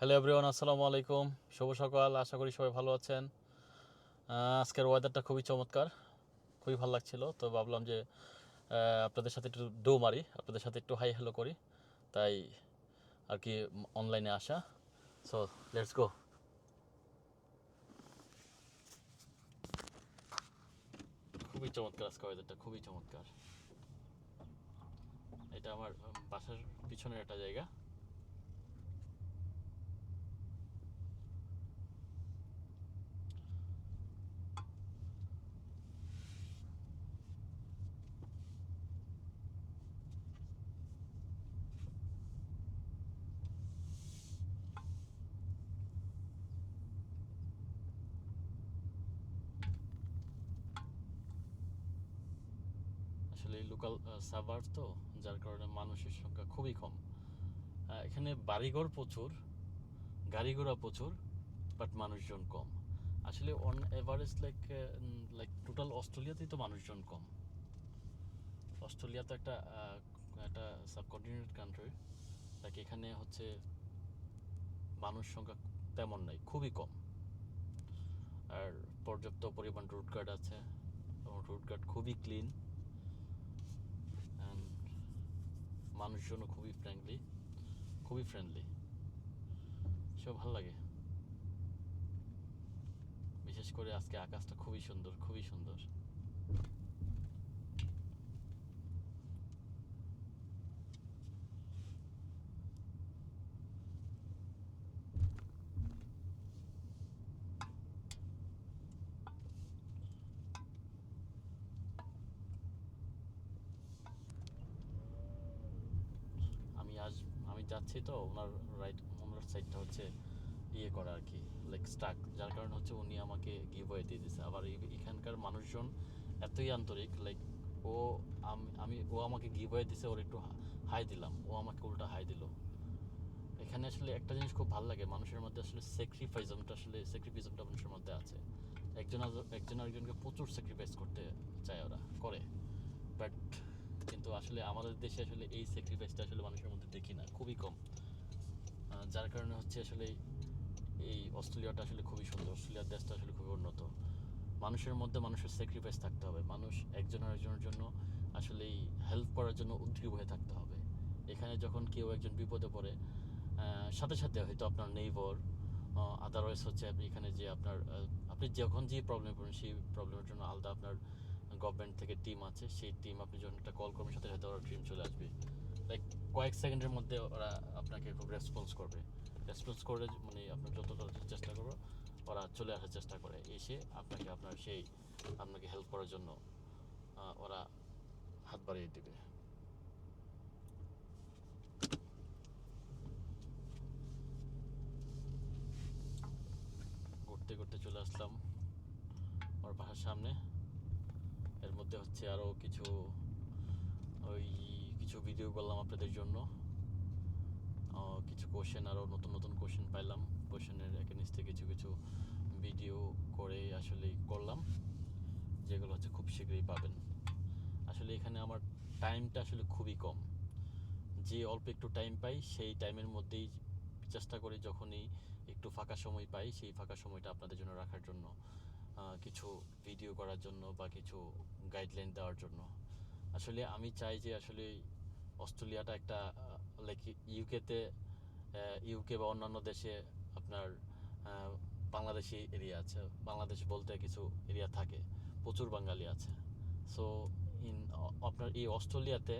Hello everyone আসসালামু আলাইকুম শুভ সকাল আশা করি সবাই ভালো আছেন আজকের ওয়েদারটা খুবই চমৎকার খুবই ভালো লাগছিল তো ভাবলাম যে আপনাদের সাথে একটু ডো মারি আপনাদের সাথে একটু হাই হ্যালো করি তাই আর কি অনলাইনে আসা সো লেটস গো খুবই চমৎকার আজকে ওয়েদারটা খুবই চমৎকার এটা আমার বাসার পিছনের একটা জায়গা আসলে লোকাল সার্ভার তো, যার কারণে মানুষের সংখ্যা খুবই কম। এখানে বাড়িঘর প্রচুর গাড়ি ঘোড়া প্রচুর বাট মানুষজন কম। আসলে on average like like total অস্ট্রেলিয়াতেই তো মানুষজন কম। অস্ট্রেলিয়া তো একটা একটা সাবকন্টিনেন্ট কান্ট্রি লাইক এখানে হচ্ছে মানুষ সংখ্যা তেমন নাই, খুবই কম। আর পর্যাপ্ত পরিমাণ রুট গার্ড আছে, এবং রুট গার্ড খুবই ক্লিন মানুষজনও খুবই ফ্রেন্ডলি খুবই ফ্রেন্ডলি সব ভালো লাগে। বিশেষ করে আজকে আকাশটা খুবই সুন্দর খুবই সুন্দর আমি আজ আমি যাচ্ছি তো, ওনার রাইট ওনার সাইডটা হচ্ছে ইয়ে করা আর কি লাইক স্টাক যার কারণে হচ্ছে উনি আমাকে গিভ ওয়ে দিয়ে দিয়েছে আবার এখানকার মানুষজন এতই আন্তরিক লাইক ও আম- ও আমাকে গিভ ওয়ে দিছে, ওর একটু হাই দিলাম, ও আমাকে উল্টা হাই দিল। এখানে আসলে একটা জিনিস খুব ভালো লাগে, মানুষের মধ্যে আসলে স্যাক্রিফাইজমটা আসলে স্যাক্রিফাইজমটা মানুষের মধ্যে আছে। একজন একজন আরেকজনকে প্রচুর স্যাক্রিফাইস করতে চায় ওরা, করে। বাট কিন্তু আসলে আমাদের দেশে আসলে এই স্যাক্রিফাইসটা আসলে মানুষের মধ্যে দেখি না, খুবই কম। যার কারণে হচ্ছে আসলে এই অস্ট্রেলিয়াটা আসলে খুবই সুন্দর, অস্ট্রেলিয়ার দেশটা আসলে খুবই উন্নত। মানুষের মধ্যে মানুষের স্যাক্রিফাইস থাকতে হবে, মানুষ একজন আরেকজনের জন্য আসলে হেল্প করার জন্য উদ্গ্রীব হয়ে থাকতে হবে। এখানে যখন কেউ একজন বিপদে পড়ে সাথে সাথে হয়তো আপনার নেইবর আদারওয়াইজ হচ্ছে আপনি এখানে যে আপনার আপনি যখন যে প্রবলেমে পড়েন, সেই প্রবলেমের জন্য আলাদা আপনার গভর্নমেন্ট থেকে টিম আছে, সেই টিম আপনি যখন একটা কল করবেন, সাথে সাথে ওরা টিম চলে আসবে। লাইক কয়েক সেকেন্ডের মধ্যে ওরা আপনাকে খুব রেসপন্স করবে। রেসপন্স করে মানে আপনার যত চেষ্টা করব, ওরা চলে আসার চেষ্টা করে। এসে আপনাকে আপনার সেই, আপনাকে হেল্প করার জন্য ওরা হাত বাড়িয়ে দেবে। ঘুরতে ঘুরতে চলে আসলাম আমার বাসার সামনে। এর মধ্যে হচ্ছে আরও কিছু ওই কিছু ভিডিও করলাম আপনাদের জন্য। কিছু কোশ্চেন আরও নতুন নতুন কোশ্চেন পাইলাম। কোশ্চেনের এগেনিস্টে কিছু কিছু ভিডিও করে আসলে করলাম, যেগুলো হচ্ছে খুব শীঘ্রই পাবেন। আসলে এখানে আমার টাইমটা আসলে খুবই কম। যে অল্প একটু টাইম পাই, সেই টাইমের মধ্যেই চেষ্টা করি যখনই একটু ফাঁকা সময় পাই, সেই ফাঁকা সময়টা আপনাদের জন্য রাখার জন্য। কিছু ভিডিও করার জন্য বা কিছু গাইডলাইন দেওয়ার জন্য। আসলে আমি চাই যে আসলে অস্ট্রেলিয়াটা একটা লাইক ইউকেতে ইউকে বা অন্যান্য দেশে আপনার বাংলাদেশি এরিয়া আছে। বাংলাদেশ বলতে কিছু এরিয়া থাকে। প্রচুর বাঙালি আছে। সো ইন আপনার এই অস্ট্রেলিয়াতে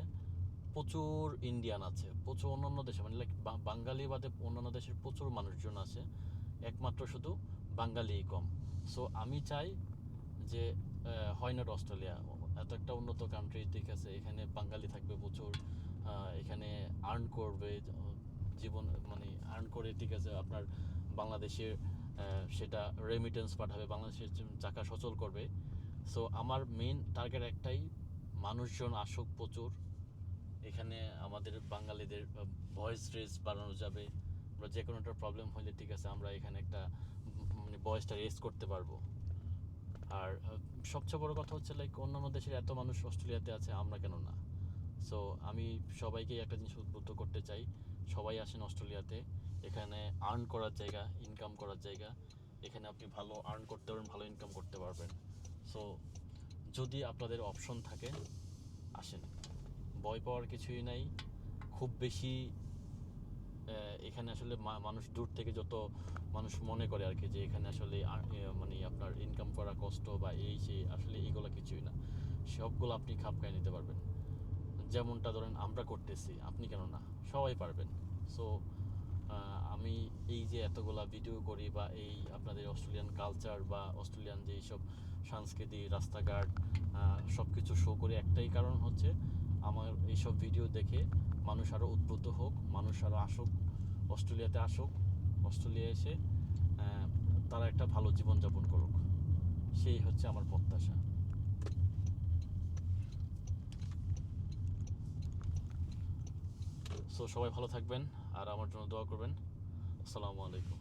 প্রচুর ইন্ডিয়ান আছে। প্রচুর অন্যান্য দেশে মানে লাইক বাঙালি বাদে অন্যান্য দেশের প্রচুর মানুষজন আছে। একমাত্র শুধু বাঙালিই কম। সো আমি চাই যে হয় নট অস্ট্রেলিয়া এত একটা উন্নত কান্ট্রি ঠিক আছে, এখানে বাঙালি থাকবে প্রচুর এখানে আর্ন করবে, জীবন মানে আর্ন করে, ঠিক আছে, আপনার বাংলাদেশের সেটা রেমিটেন্স পাঠাবে, বাংলাদেশের চাকা সচল করবে। সো আমার মেন টার্গেট একটাই, মানুষজন আসুক প্রচুর, এখানে আমাদের বাঙালিদের ভয়েস রেস বাড়ানো যাবে। আমরা যে কোনো একটা প্রবলেম হলে ঠিক আছে, আমরা এখানে একটা মানে রেস করতে পারব। আর সবচেয়ে বড় কথা হচ্ছে লাইক অন্যান্য দেশের এত মানুষ অস্ট্রেলিয়াতে আছে, আমরা কেন না? সো আমি সবাইকে একটা জিনিস উদ্বুদ্ধ করতে চাই। সবাই আসেন অস্ট্রেলিয়াতে, এখানে আর্ন করার জায়গা ইনকাম করার জায়গা। এখানে আপনি ভালো আর্ন করতে পারবেন, ভালো ইনকাম করতে পারবেন। সো যদি আপনাদের অপশন থাকে, আসেন। ভয় পাওয়ার কিছুই নাই। খুব বেশি এখানে আসলে মানুষ দূর থেকে যত মানুষ মনে করে আর কি যে এখানে আসলে মানে আপনার ইনকাম করা কষ্ট বা এই সেই আসলে এইগুলো কিছুই না। সবগুলো আপনি খাপ খাইয়ে নিতে পারবেন। যেমনটা ধরেন আমরা করতেছি, আপনি কেন না? সবাই পারবেন। সো আমি এই যে এতগুলা ভিডিও করি বা এই আপনাদের অস্ট্রেলিয়ান কালচার বা অস্ট্রেলিয়ান যে সব সংস্কৃতি, রাস্তাঘাট সব কিছু শো করে, একটাই কারণ হচ্ছে আমার এইসব ভিডিও দেখে মানুষ আরও উদ্বুদ্ধ হোক, মানুষ আরও আসুক অস্ট্রেলিয়াতে আসুক অস্ট্রেলিয়া এসে তারা একটা ভালো জীবনযাপন করুক। সেই হচ্ছে আমার প্রত্যাশা। সো সবাই ভালো থাকবেন, আর আমার জন্য দোয়া করবেন। আসসালামু আলাইকুম।